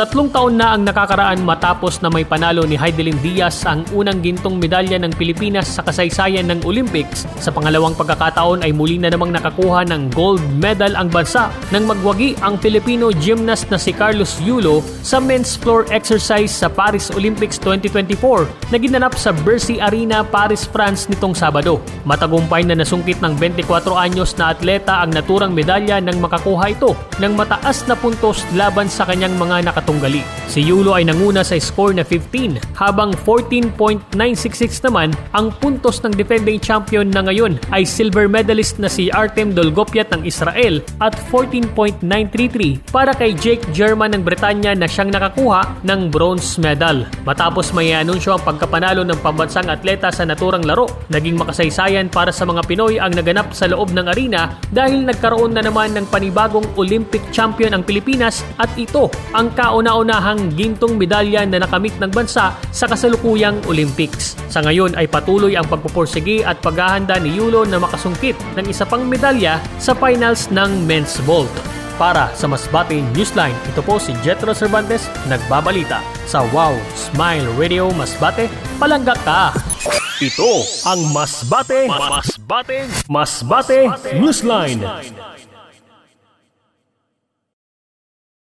Tatlong taon na ang nakakaraan matapos na may panalo ni Heidelin Diaz ang unang gintong medalya ng Pilipinas sa kasaysayan ng Olympics. Sa pangalawang pagkakataon ay muli na namang nakakuha ng gold medal ang bansa nang magwagi ang Filipino gymnast na si Carlos Yulo sa men's floor exercise sa Paris Olympics 2024 na ginanap sa Bercy Arena, Paris, France nitong Sabado. Matagumpay na nasungkit ng 24 anyos na atleta ang naturang medalya nang makakuha ito ng mataas na puntos laban sa kanyang mga nakatunggali. Si Yulo ay nanguna sa score na 15 habang 14.966 naman ang puntos ng defending champion na ngayon ay silver medalist na si Artem Dolgopiat ng Israel at 14.933 para kay Jake German ng Bretanya na siyang nakakuha ng bronze medal. Matapos may anunsyo ang pagkapanalo ng pambansang atleta sa naturang laro, naging makasaysayan para sa mga Pinoy ang naganap sa loob ng arena dahil nagkaroon na naman ng panibagong Olympic champion ang Pilipinas at ito ang kauna-unahang gintong medalya na nakamit ng bansa sa kasalukuyang Olympics. Sa ngayon ay patuloy ang pagpupursige at paghahanda ni Yulo na makasungkit ng isa pang medalya sa finals ng men's vault. Para sa Masbate Newsline, ito po si Jetro Cervantes, nagbabalita sa Wow Smile Radio Masbate, palangga ka! Ito ang Masbate, Masbate, Masbate Newsline.